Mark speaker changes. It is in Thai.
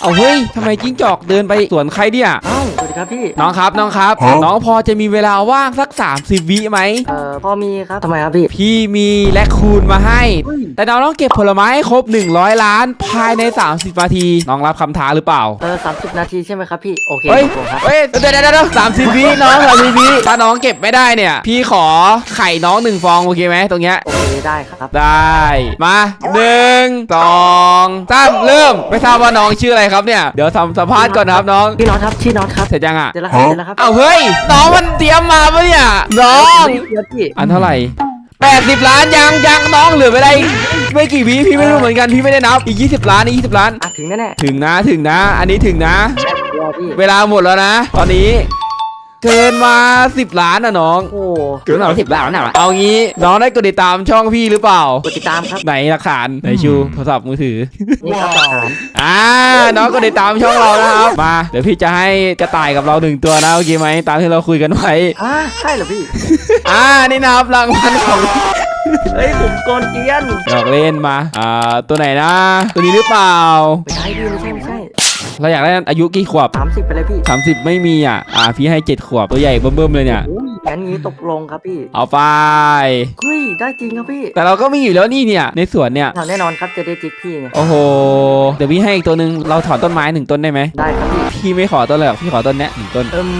Speaker 1: เอาเฮ้ยทำไมจิ้งจอกเดินไปสวนใครเนี่ย
Speaker 2: เอ้าสวัสดี ครับพี่
Speaker 1: น้องครับน้องครับ น้องพอจะมีเวลาว่างสัก 30 วิไหม
Speaker 2: เอ่อพอมีครับทำไมครับพี่
Speaker 1: พี่มีแลคคูนมาให้
Speaker 2: เฮ้ย
Speaker 1: แต่น้องต้องเก็บผลไม้ให้ครบ 100 ล้านภายใน 30นาที น้องรับคำท้าหรือเปล่า
Speaker 2: เออสามสิบนาทีใช่ไหมครับพี่ โอเค
Speaker 1: เฮ้ย
Speaker 2: ผมครับ
Speaker 1: เฮ้ย เดี๋ยวเดี๋ยวเดี๋ยวสามสิบวิน้องสามสิบวิถ้าน้องเก็บไม่ได้เนี่ย พี่ขอไข่น้องหนึ่งฟองโอเคไหมตรงเนี้ย
Speaker 2: โอเคได้ครับ
Speaker 1: ได้ มาหนึ่งสองสามเริ่ม ไม่ทราบว่าน้องชื่ออะไรครับเนี่ย เดี๋ยวสัมสัมภาษณ์ก่อนนะครับน้อง
Speaker 2: พี่น็อตครับชื่อน็อตครับ
Speaker 1: เสร็จยังอะ
Speaker 2: เสร็จแล้วครับเสร็จแล้วครับ
Speaker 1: เอาเฮ้ยน้องมันเตรียมมาปะเนี่ยน้อง
Speaker 2: เดี๋ยวพี่
Speaker 1: อันเท่าไหร่80 ล้านยังยังน้องเหลือไปได้อีกไม่กี่วิพี่ไม่รู้เหมือนกันพี่ไม่ได้นับอีก 20 ล้านอีก 20 ล้าน
Speaker 2: อะถึงแน่แน่
Speaker 1: ถึงนะถึงนะ อันนี้ถึงนะ
Speaker 2: ๆเดี๋ยวพี่
Speaker 1: เวลาหมดแล้วนะ ตอนนี้ เกินมา10ล้านอะน้อง
Speaker 2: โอ้
Speaker 1: เกินมาสิบล้านแล้วนะเอางี้น้องได้กดติดตามช่องพี่หรือเปล่า
Speaker 2: กดติดตามครับ
Speaker 1: ไหนหลักฐานไหนชูโทรศัพท์มือถือ
Speaker 2: นี่ครับหลักฐาน
Speaker 1: อ่าน้องก็ติดตามช่องเรานะครับมาเดี๋ยวพี่จะให้กระต่ายกับเราหนึ่งตัวนะโอเคไหมตามที่เราคุยกันไว้
Speaker 2: อ่าใช่เหรอพี่
Speaker 1: อ่านี่นะครับรางวัลของ
Speaker 2: เฮ้ยผมโกนเกลียน
Speaker 1: ดอกเล่นมา อ่า ตัวไหนนะ ตัวนี้หรือเปล่า
Speaker 2: ไม่ใช่พี่ไม่ใช่ไม่ใช่
Speaker 1: เราอยากได้อายุกี่ขวบ
Speaker 2: สามสิบไปเลยพี่
Speaker 1: 30 ไม่มีอะ อ่าพี่ให้ 7 ขวบ ตัวใหญ่เบิ่มๆเลยเนี่ย
Speaker 2: โอ้ยงั้นงี้ตกลงครับพี่
Speaker 1: เอาไป
Speaker 2: เฮ้ยได้จริงครับพี่
Speaker 1: แต่เราก็มีอยู่แล้วนี่เนี่ย ในสวนเนี่ย
Speaker 2: เอาแน่นอนครับจะได้จิกพี่ไง
Speaker 1: โอ้โห เดี๋ยวพี่ให้อีกตัวหนึ่งเราถอนต้นไม้หนึ่งต้นได้ไหม
Speaker 2: ได้ครับพี่
Speaker 1: พี่ไม่ขอต้นเลยหรอกพี่ขอต้นเนี้ยหนึ่งต้น
Speaker 2: เอิม